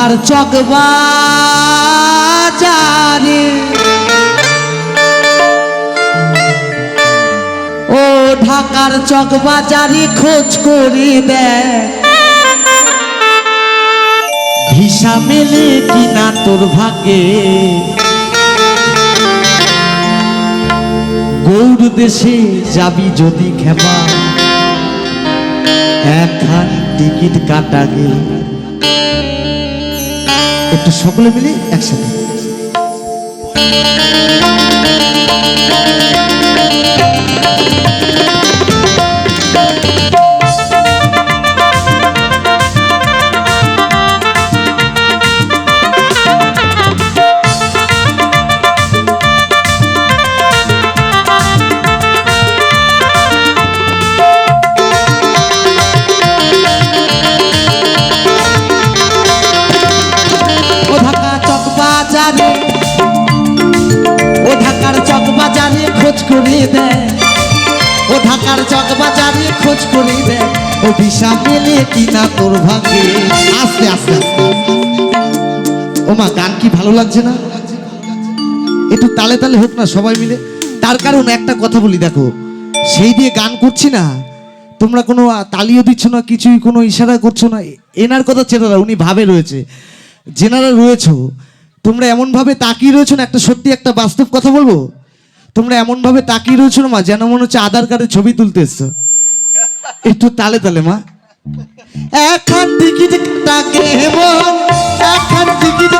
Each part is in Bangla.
ঢাকার চকবাজারে ও ঢাকার চকবাজারে খোঁজ করে দেয় ভিসা মেলে কিনা তোর ভাগে গৌর দেশে যাবি যদি খেপা একখান টিকিট কাটা কাটাগে একটু সকলে মিলে একসাথে। খোঁজ করে ও ভিসা মেলে কিনা তোর ভাগে আস্তে আস্তে আস্তে ও মা, গান কি ভালো লাগছে না? একটু তালে তালে হোক না সবাই মিলে। তার কারণ একটা কথা বলি, দেখো। সেই দিয়ে গান করছি না। তোমরা কোনো তালিও দিচ্ছ না, কিছুই কোনো ইশারা করছ না। এনার কথা চেনা না উনি ভাবে রয়েছে। যেনারা রয়েছো, তোমরা এমনভাবে তাকিয়ে রয়েছো না, একটা সত্যি একটা বাস্তব কথা বলব? তোমরা এমনভাবে তাকিয়ে রয়েছো না মা, যেন মনে হচ্ছে আধার কার্ডের ছবি তুলতে এসছো। একটু তালে তালে মা। এখন টিকিট কাটাকে হেমন এখন টিকিট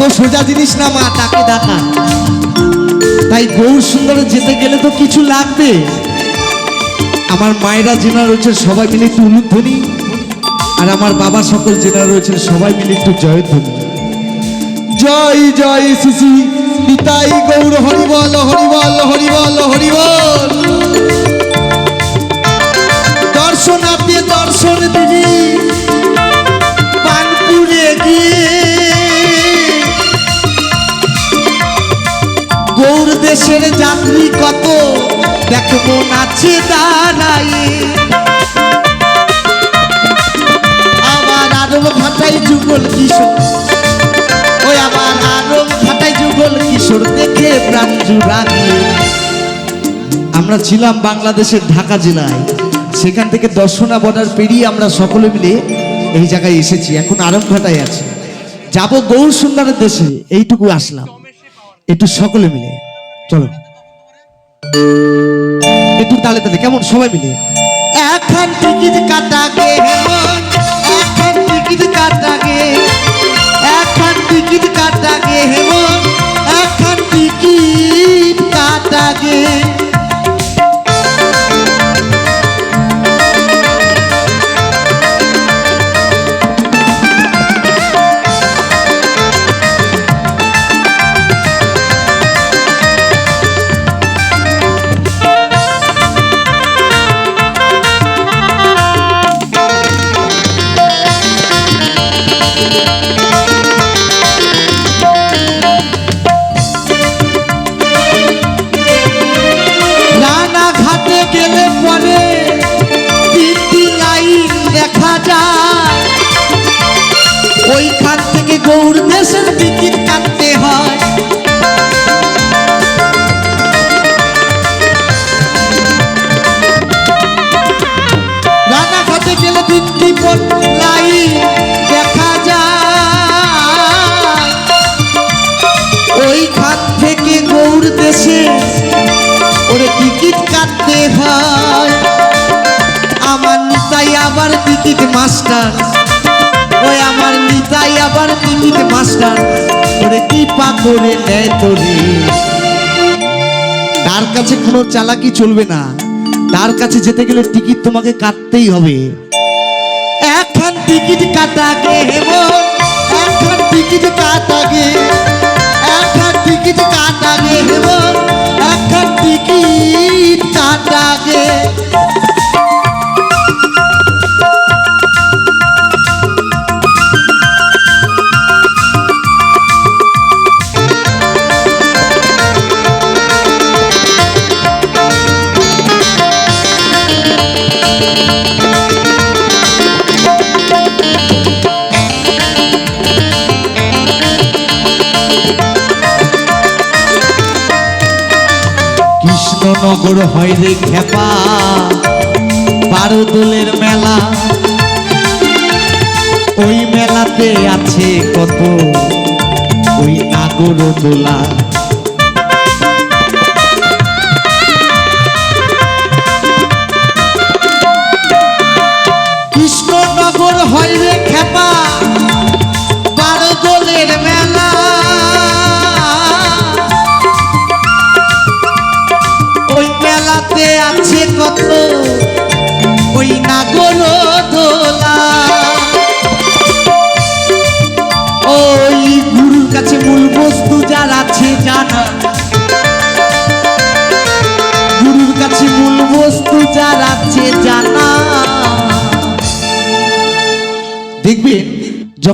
অত সোজা জিনিস না, মা, তাকে ডাকা তাই গৌর সুন্দরে যেতে গেলে তো কিছু লাগবে। আমার মায়েরা জেনা রয়েছে সবাই মিলে একটু উলুধ্বনি। আর আমার বাবা সকল জেনা রয়েছেন, সবাই মিলে একটু জয়ধ্বনি জয় জয় শিশি নিতাই গৌর, হরিবল হরিবল হরিবল হরিবল। দর্শনাতে দর্শন দিবি দেশের যাত্রী কত? দেখব নাচে দাঁড়ায়ে আবার আরব ঘাটাই যুগল কিশোর। ওই আবার আরব ঘাটাই যুগল কিশোর দেখে প্রাণ জুড়ানি আমরা ছিলাম বাংলাদেশের ঢাকা জেলায়। সেখান থেকে দর্শনা বর্ডার পেরিয়ে আমরা সকলে মিলে এই জায়গায় এসেছি। এখন আরব ঘাটায় আছি। যাব গৌর সুন্দরের দেশে। এইটুকু আসলাম। একটু সকলে মিলে। চলো। একটু তাহলে তালে, কেমন সবাই মিলে? এখন টিকিট কাটা গে, এখন টিকিট কাটা গে। টিকিট মাস্টার ওই আমার নিতাই আবার টিকিট মাস্টার ওরে টিপা করে নেয় তোরে। তার কাছে কোনো চালাকি চলবে না। তার কাছে যেতে গেলে টিকিট তোমাকে কাটতেই হবে। এখন টিকিট কাটা গে এখন টিকিট কাটা গে। এখন টিকিট কাটা গে কৃষ্ণনগর হয় রে খেপা বারো দোলের মেলা। ওই মেলাতে আছে কত ওই নাগর দোলা হয়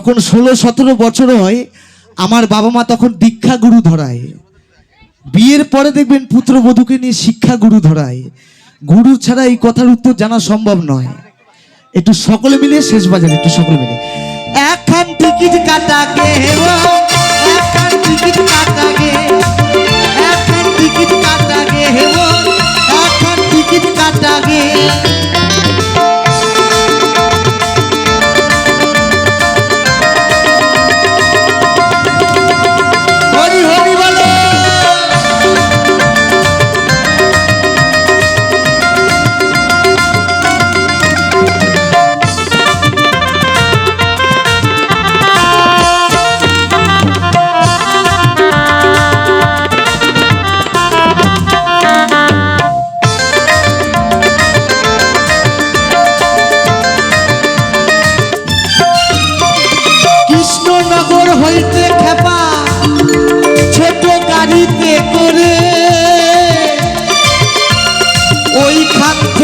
যখন ষোলো, সতেরো বছর হয়, আমার বাবা মা তখন দীক্ষা গুরু ধরায়। বিয়ের পরে দেখবেন পুত্রবধূকে নিয়ে শিক্ষা গুরু ধরায়। গুরু ছাড়া এই কথার উত্তর জানা সম্ভব নয়। একটু সকলে মিলে শেষ বাজার, একটু সকলে মিলে। এখন টিকিট কাটা কে এখন টিকিট কাটা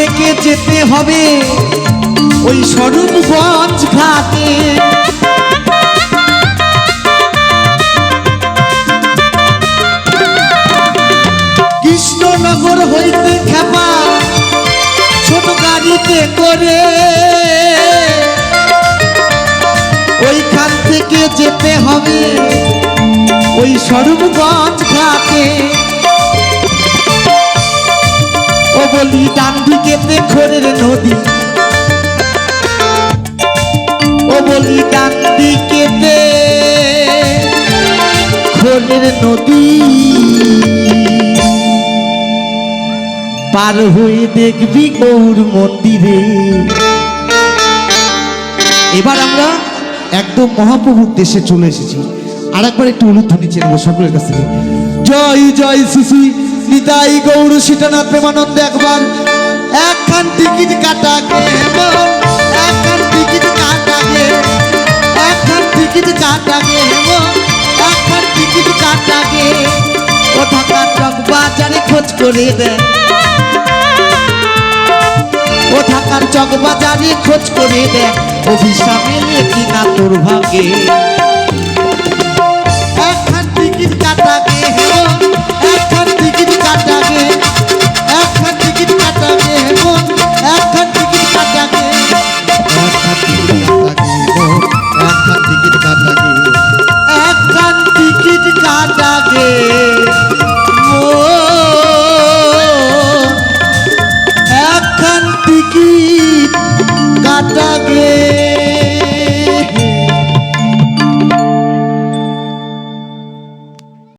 থেকে যেতে হবে ওই স্বরূপগঞ্জ ঘাটে। কৃষ্ণনগর হইতে খেপা ছোট গাড়িতে করে। ওইখান থেকে যেতে হবে ওই স্বরূপগঞ্জ ঘাটে। ও বলি ডান দিকেতে খোরের নদী। ও বলি ডান দিকেতে খোরের নদী। পার হয়ে দেখবি গৌর মন্দিরে। এবার আমরা একদম মহাপ্রভুর দেশে চলে এসেছি। আর একবার একটু উলুধ্বনি চেয়ে নেব সকলের কাছ থেকে। জয় জয় শিশি নিতাই গৌর সীতানাথ প্রেমানন্দ একবার। একখান টিকিট কাটা একখান টিকিট কাটা একখান টিকিট কাটা একখান টিকিট কাটা বাজারে খোঁজ করে দেয়। ও চক বাজারে খোঁজ করে দেয়। অভিশাপ মেলে কিনা তোর ভাগে। এখন টিকিট কাটা গে হেবো এখন টিকিট কাটা গে এখন টিকিট কাটা গে হেবো টিকিট কাটা গে এখন টিকিট টিকিট কাটা